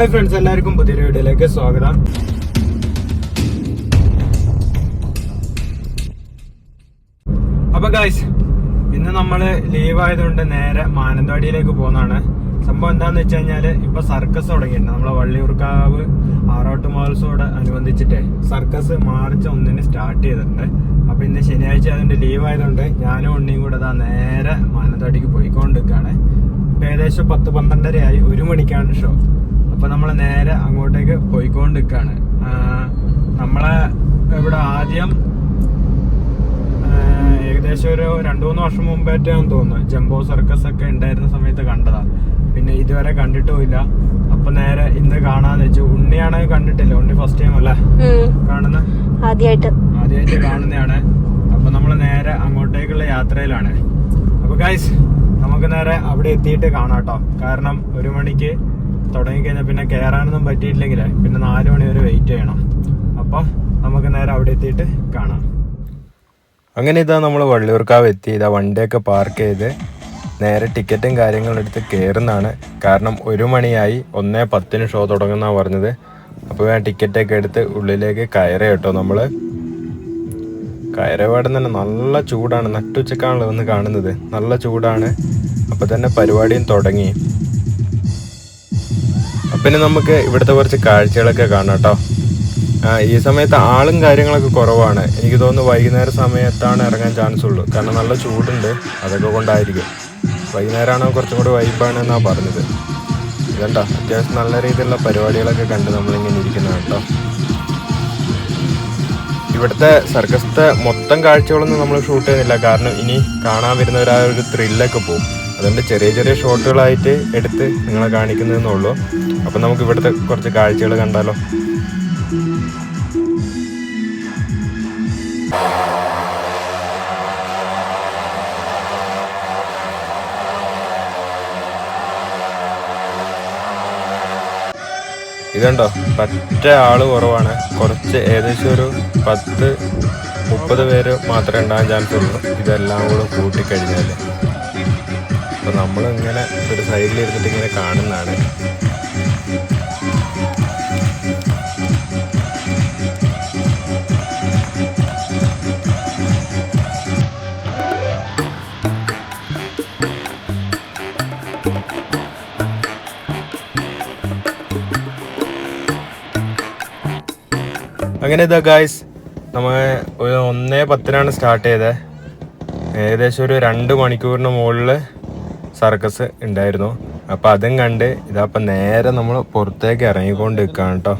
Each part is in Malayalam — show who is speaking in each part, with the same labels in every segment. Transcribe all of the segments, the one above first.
Speaker 1: ഹായ് ഫ്രണ്ട്സ് എല്ലാവർക്കും പുതിയൊരു വീഡിയോയിലേക്ക് സ്വാഗതം. അപ്പൊ ഗായ്സ് ഇന്ന് നമ്മൾ ലീവ് ആയതുകൊണ്ട് നേരെ മാനന്തവാടിയിലേക്ക് പോകുന്നതാണ്. സംഭവം എന്താന്ന് വെച്ച് കഴിഞ്ഞാൽ ഇപ്പൊ സർക്കസ് തുടങ്ങിയിട്ടുണ്ട്. നമ്മളെ വള്ളിയൂർക്കാവ് ആറോട്ട് മഹോത്സവോട് അനുബന്ധിച്ചിട്ട് സർക്കസ് മാർച്ച് ഒന്നിന് സ്റ്റാർട്ട് ചെയ്തിട്ടുണ്ട്. അപ്പൊ ഇന്ന് ശനിയാഴ്ച അതിന്റെ ലീവ് ആയതുകൊണ്ട് ഞാനും ഉണ്ണിയും കൂടെ ദാ നേരെ മാനന്തവാടിക്ക് പോയിക്കൊണ്ടിരിക്കുകയാണ്. ഏകദേശം പത്ത് പന്ത്രണ്ടരയായി. ഒരു മണിക്കാണ് ഷോ അപ്പൊ നമ്മൾ നേരെ അങ്ങോട്ടേക്ക് പോയിക്കൊണ്ടിരിക്കുകയാണ് നമ്മളെ ഇവിടെ ആദ്യം ഏകദേശം ഒരു രണ്ടു മൂന്ന് വർഷം മുമ്പായിട്ടാന്ന് തോന്നുന്നു. ജംബോ സർക്കസ് ഒക്കെ ഉണ്ടായിരുന്ന സമയത്ത് കണ്ടതാ. പിന്നെ ഇതുവരെ കണ്ടിട്ടുമില്ല. അപ്പൊ നേരെ ഇന്ന് കാണാന്ന് വെച്ചു. ഉണ്ണിയാണ് കണ്ടിട്ടില്ല? ഉണ്ണി ഫസ്റ്റ് ടൈം അല്ലേ? കാണുന്ന?
Speaker 2: ആദ്യമായിട്ട്
Speaker 1: ആദ്യമായിട്ട് കാണുന്നതാണ് അപ്പൊ നമ്മൾ നേരെ അങ്ങോട്ടേക്കുള്ള യാത്രയിലാണ്. അപ്പൊ ഗൈസ് നമുക്ക് നേരെ അവിടെ എത്തിയിട്ട് കാണാട്ടോ കാരണം ഒരു മണിക്ക് തുടങ്ങിക്കഴിഞ്ഞാൽ പിന്നെ കയറാനൊന്നും പറ്റിയിട്ടില്ലെങ്കിൽ പിന്നെ നാല് മണി വരെ വെയിറ്റ് ചെയ്യണം. അപ്പം നമുക്ക് നേരെ അവിടെ എത്തിയിട്ട് കാണാം. അങ്ങനെ ഇതാ നമ്മൾ വള്ളിയൂർക്കാവ് എത്തി. ഇതാ വണ്ടി ഒക്കെ പാർക്ക് ചെയ്ത് നേരെ ടിക്കറ്റും കാര്യങ്ങളും എടുത്ത് കയറുന്നതാണ് കാരണം ഒരു മണിയായി ഒന്നേ പത്തിന് ഷോ തുടങ്ങുന്നതാണ് പറഞ്ഞത്. അപ്പോൾ ഞാൻ ടിക്കറ്റൊക്കെ എടുത്ത് ഉള്ളിലേക്ക് കയറി കേട്ടോ നമ്മൾ കയറപാടം തന്നെ നല്ല ചൂടാണ്. നട്ടുച്ചക്കാണല്ലോ ഒന്ന് കാണുന്നത്. നല്ല ചൂടാണ്. അപ്പോൾ തന്നെ പരിപാടിയും തുടങ്ങി. ഇനി നമുക്ക് ഇവിടുത്തെ കുറച്ച് കാഴ്ചകളൊക്കെ കാണാം കേട്ടോ. ഈ സമയത്ത് ആളും കാര്യങ്ങളൊക്കെ കുറവാണ്. എനിക്ക് തോന്നുന്നു വൈകുന്നേര സമയത്താണ് ഇറങ്ങാൻ ചാൻസ് ഉള്ളൂ. കാരണം നല്ല ചൂടുണ്ട്. അതൊക്കെ കൊണ്ടായിരിക്കും. വൈകുന്നേരമാണോ കുറച്ചും കൂടി വൈബാണ് എന്നാണ് പറഞ്ഞത്. ഇതണ്ട അത്യാവശ്യം നല്ല രീതിയിലുള്ള പരിപാടികളൊക്കെ കണ്ട് നമ്മളിങ്ങനെ ഇരിക്കുന്നത് കേട്ടോ. ഇവിടുത്തെ സർക്കസത്തെ മൊത്തം കാഴ്ചകളൊന്നും നമ്മൾ ഷൂട്ട് ചെയ്യുന്നില്ല. കാരണം ഇനി കാണാൻ വരുന്നവരായ ആ ഒരു ത്രില്ലൊക്കെ പോകും അതുകൊണ്ട് ചെറിയ ചെറിയ ഷോട്ടുകളായിട്ട് എടുത്ത് നിങ്ങളെ കാണിക്കുന്നതെന്നുള്ളൂ. അപ്പം നമുക്ക് ഇവിടുത്തെ കുറച്ച് കാഴ്ചകൾ കണ്ടാലോ? ഇതുണ്ടോ? പറ്റ ആൾ കുറവാണ്. കുറച്ച് ഏകദേശം ഒരു പത്ത് മുപ്പത് പേര് മാത്രമേ ഉണ്ടാകാൻ ചാൻസ് ഉള്ളൂ. ഇതെല്ലാം കൂടെ കൂട്ടിക്കഴിഞ്ഞാൽ അപ്പൊ നമ്മളിങ്ങനെ ഒരു സൈഡിൽ ഇരുന്നിട്ട് ഇങ്ങനെ കാണുന്നതാണ്. അങ്ങനെ ഇതാ ഗായ്സ് നമ്മൾ ഒരു ഒന്നേ പത്തിനാണ് സ്റ്റാർട്ട് ചെയ്തത് ഏകദേശം ഒരു രണ്ട് മണിക്കൂറിന് മുകളിൽ സർക്കസ് ഉണ്ടായിരുന്നു. അപ്പൊ അതും കണ്ട് ഇതപ്പം നേരെ നമ്മൾ പുറത്തേക്ക് ഇറങ്ങിക്കൊണ്ട് നിൽക്കുകയാണ് കേട്ടോ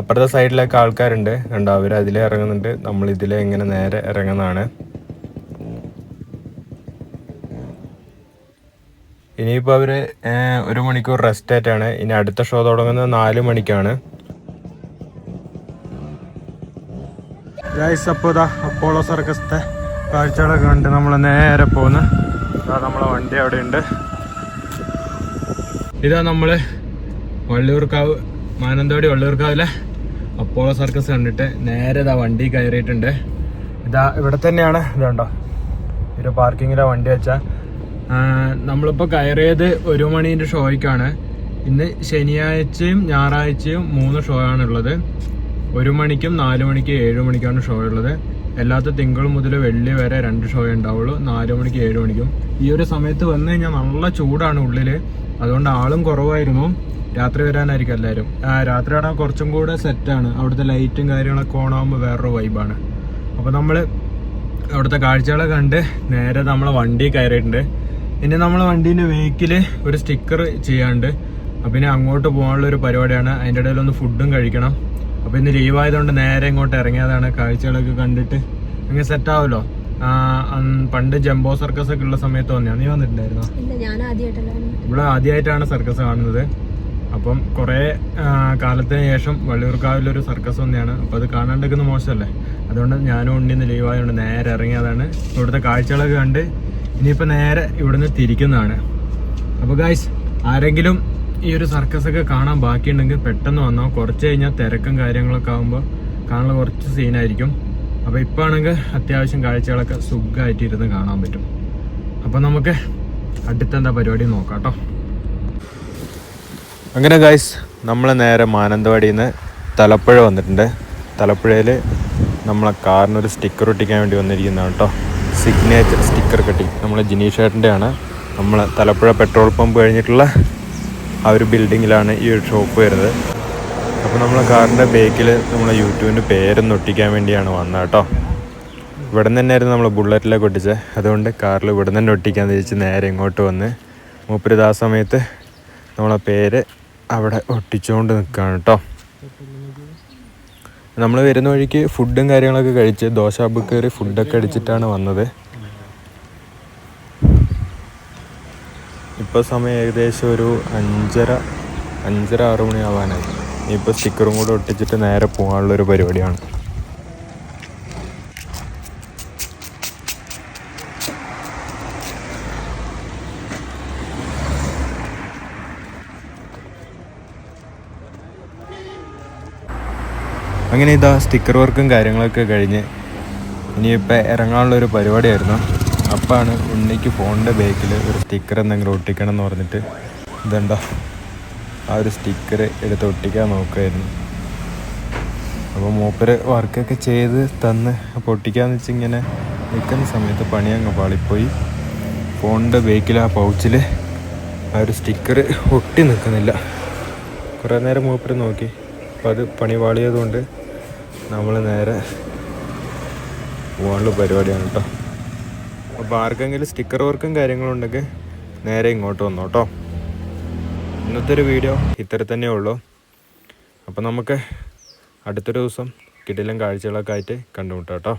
Speaker 1: അപ്പുറത്തെ സൈഡിലൊക്കെ ആൾക്കാരുണ്ട്. കണ്ടോ അവർ അതിലേ ഇറങ്ങുന്നുണ്ട്. നമ്മൾ ഇതിലെ ഇങ്ങനെ നേരെ ഇറങ്ങുന്നതാണ്. ഇനിയിപ്പോൾ അവർ ഒരു മണിക്കൂർ റെസ്റ്റ് ആയിട്ടാണ്. ഇനി അടുത്ത ഷോ തുടങ്ങുന്നത് നാല് മണിക്കാണ്. അപ്പോൾ അപ്പോളോ സർക്കസത്തെ കാഴ്ചകളൊക്കെ കണ്ട് നമ്മൾ നേരെ പോകുന്നു നമ്മളെ വണ്ടി അവിടെ ഉണ്ട്. ഇതാ നമ്മൾ വള്ളിയൂർക്കാവ് മാനന്തവാടി വള്ളിയൂർക്കാവിലെ അപ്പോളോ സർക്കസ് കണ്ടിട്ട് നേരെ ഇതാ വണ്ടി കയറിയിട്ടുണ്ട്. ഇതാ ഇവിടെ തന്നെയാണ് ഇതുണ്ടോ ഒരു പാർക്കിങ്ങിലെ വണ്ടി വെച്ചാൽ നമ്മളിപ്പോൾ കയറിയത് ഒരു മണീന്റെ ഷോയ്ക്കാണ്. ഇന്ന് ശനിയാഴ്ചയും ഞായറാഴ്ചയും മൂന്ന് ഷോ ആണുള്ളത് ഒരു മണിക്കും നാല് മണിക്കും ഏഴ് മണിക്കാണ് ഷോ ഉള്ളത് എല്ലാത്ത തിങ്കൾ മുതൽ വെള്ളി വരെ രണ്ട് ഷോ ഉണ്ടാവുള്ളൂ. നാല് മണിക്ക് ഏഴ് മണിക്കും. ഈ ഒരു സമയത്ത് വന്നു കഴിഞ്ഞാൽ നല്ല ചൂടാണ് ഉള്ളിൽ അതുകൊണ്ട് ആളും കുറവായിരുന്നു. രാത്രി വരാനായിരിക്കും എല്ലാവരും രാത്രി വരാൻ കുറച്ചും കൂടെ സെറ്റാണ് അവിടുത്തെ ലൈറ്റും കാര്യങ്ങളൊക്കെ ഓണാകുമ്പോൾ വേറൊരു വൈബാണ് അപ്പോൾ നമ്മൾ അവിടുത്തെ കാഴ്ചകളെ കണ്ട് നേരെ നമ്മളെ വണ്ടി കയറിയിട്ടുണ്ട്. ഇനി നമ്മളെ വണ്ടീന്റെ വെഹിക്കിൽ ഒരു സ്റ്റിക്കർ ചെയ്യാണ്ട് ഇനി അങ്ങോട്ട് പോകാനുള്ള ഒരു പരിപാടിയാണ്. അതിന്റെ ഇടയിൽ ഒന്ന് ഫുഡും കഴിക്കണം. അപ്പം ഇന്ന് ലീവായതുകൊണ്ട് നേരെ ഇങ്ങോട്ട് ഇറങ്ങിയതാണ്. കാഴ്ചകളൊക്കെ കണ്ടിട്ട് അങ്ങനെ സെറ്റ് ആവുമല്ലോ? ആ, പണ്ട് ജംബോ സർക്കസ് ഒക്കെ ഉള്ള സമയത്ത് വന്നെയാണ് നീ വന്നിട്ടുണ്ടായിരുന്നോ? ഇവിടെ ആദ്യമായിട്ടാണ് സർക്കസ് കാണുന്നത്. അപ്പം കുറേ കാലത്തിന് ശേഷം വള്ളിയൂർക്കാവിലൊരു സർക്കസ് തന്നെയാണ് അപ്പോൾ അത് കാണാണ്ടിരിക്കുന്ന മോശമല്ലേ? അതുകൊണ്ട് ഞാനും ഉണ്ണിന്ന് ലീവ് ആയതുകൊണ്ട് നേരെ ഇറങ്ങിയതാണ്. ഇവിടുത്തെ കാഴ്ചകളൊക്കെ കണ്ട് ഇനിയിപ്പോൾ നേരെ ഇവിടുന്ന് തിരിക്കുന്നതാണ്. അപ്പോൾ ഗായ്സ് ആരെങ്കിലും ഈ ഒരു സർക്കസ് ഒക്കെ കാണാൻ ബാക്കിയുണ്ടെങ്കിൽ പെട്ടെന്ന് വന്നോ. കുറച്ച് കഴിഞ്ഞാൽ തിരക്കും കാര്യങ്ങളൊക്കെ ആകുമ്പോൾ കാണാൻ കുറച്ച് സീനായിരിക്കും. അപ്പോൾ ഇപ്പോൾ ആണെങ്കിൽ അത്യാവശ്യം കാഴ്ചകളൊക്കെ സുഖമായിട്ട് ഇരുന്ന് കാണാൻ പറ്റും. അപ്പോൾ നമുക്ക് അടുത്ത എന്താ പരിപാടി നോക്കാം കേട്ടോ. അങ്ങനെ ഗൈസ് നമ്മൾ നേരെ മാനന്തവാടിയിൽ നിന്ന് തലപ്പുഴ വന്നിട്ടുണ്ട്. തലപ്പുഴയിൽ നമ്മളെ കാറിനൊരു സ്റ്റിക്കർ ഒട്ടിക്കാൻ വേണ്ടി വന്നിരിക്കുന്നതാണ് കേട്ടോ. സിഗ്നേച്ചർ സ്റ്റിക്കർ കട്ടി നമ്മളെ ജിനീഷേട്ടന്റെ ആണ് നമ്മളെ തലപ്പുഴ പെട്രോൾ പമ്പ് കഴിഞ്ഞിട്ടുള്ള ആ ഒരു ബിൽഡിങ്ങിലാണ് ഈ ഒരു ഷോപ്പ് വരുന്നത്. അപ്പോൾ നമ്മൾ കാറിന്റെ ബേക്കിൽ നമ്മളെ യൂട്യൂബിന്റെ പേരൊന്ന് ഒട്ടിക്കാൻ വേണ്ടിയാണ് വന്നത് കേട്ടോ. ഇവിടെ നിന്ന് തന്നെയായിരുന്നു നമ്മൾ ബുള്ളറ്റിലൊക്കെ ഒട്ടിച്ചത് അതുകൊണ്ട് കാറിൽ ഇവിടെ നിന്ന് തന്നെ ഒട്ടിക്കാൻ തിരിച്ച് നേരെ ഇങ്ങോട്ട് വന്ന് മൂപ്പരിത് ആ സമയത്ത് നമ്മളെ പേര് അവിടെ ഒട്ടിച്ചുകൊണ്ട് നിൽക്കുകയാണ് കേട്ടോ. നമ്മൾ വരുന്ന വഴിക്ക് ഫുഡും കാര്യങ്ങളൊക്കെ കഴിച്ച് ദോശ കയറി ഫുഡൊക്കെ അടിച്ചിട്ടാണ് വന്നത്. ഇപ്പോൾ സമയം ഏകദേശം ഒരു അഞ്ചര അഞ്ചര ആറ് മണി ആവാനായി ഇനിയിപ്പോൾ സ്റ്റിക്കറും കൂടെ ഒട്ടിച്ചിട്ട് നേരെ പോകാനുള്ളൊരു പരിപാടിയാണ്. അങ്ങനെ ഇതാ സ്റ്റിക്കർ വർക്കും കാര്യങ്ങളൊക്കെ കഴിഞ്ഞ് ഇനിയിപ്പോൾ ഇറങ്ങാനുള്ള ഒരു പരിപാടിയായിരുന്നു. അപ്പാണ് ഉണ്ണിക്ക് ഫോണിന്റെ ബാക്കിൽ ഒരു സ്റ്റിക്കർ എന്തെങ്കിലും ഒട്ടിക്കണം എന്ന് പറഞ്ഞിട്ട് ഇതുണ്ടോ ആ ഒരു സ്റ്റിക്കർ എടുത്ത് ഒട്ടിക്കാൻ നോക്കുമായിരുന്നു അപ്പോൾ മൂപ്പര് വർക്കൊക്കെ ചെയ്ത് തന്ന് അപ്പോൾ ഒട്ടിക്കാന്ന് വെച്ച് ഇങ്ങനെ നിൽക്കുന്ന സമയത്ത് പണി അങ്ങ് പാളിപ്പോയി. ഫോണിന്റെ ബേക്കിൽ ആ പൗച്ചിൽ ആ ഒരു സ്റ്റിക്കർ ഒട്ടി നിൽക്കുന്നില്ല. കുറേ നേരം മൂപ്പര് നോക്കി. അപ്പം അത് പണി പാളിയതുകൊണ്ട് നമ്മൾ നേരെ പോകാനുള്ള പരിപാടിയാണ് കേട്ടോ. അപ്പോൾ ആർക്കെങ്കിലും സ്റ്റിക്കർ വർക്കും കാര്യങ്ങളും ഉണ്ടെങ്കിൽ നേരെ ഇങ്ങോട്ട് വന്നോ കേട്ടോ ഇന്നത്തെ ഒരു വീഡിയോ ഇത്ര തന്നെ ഉള്ളൂ. അപ്പോൾ നമുക്ക് അടുത്തൊരു ദിവസം കിടിലം കാഴ്ചകളൊക്കെ ആയിട്ട് കണ്ടുമുട്ടാം കേട്ടോ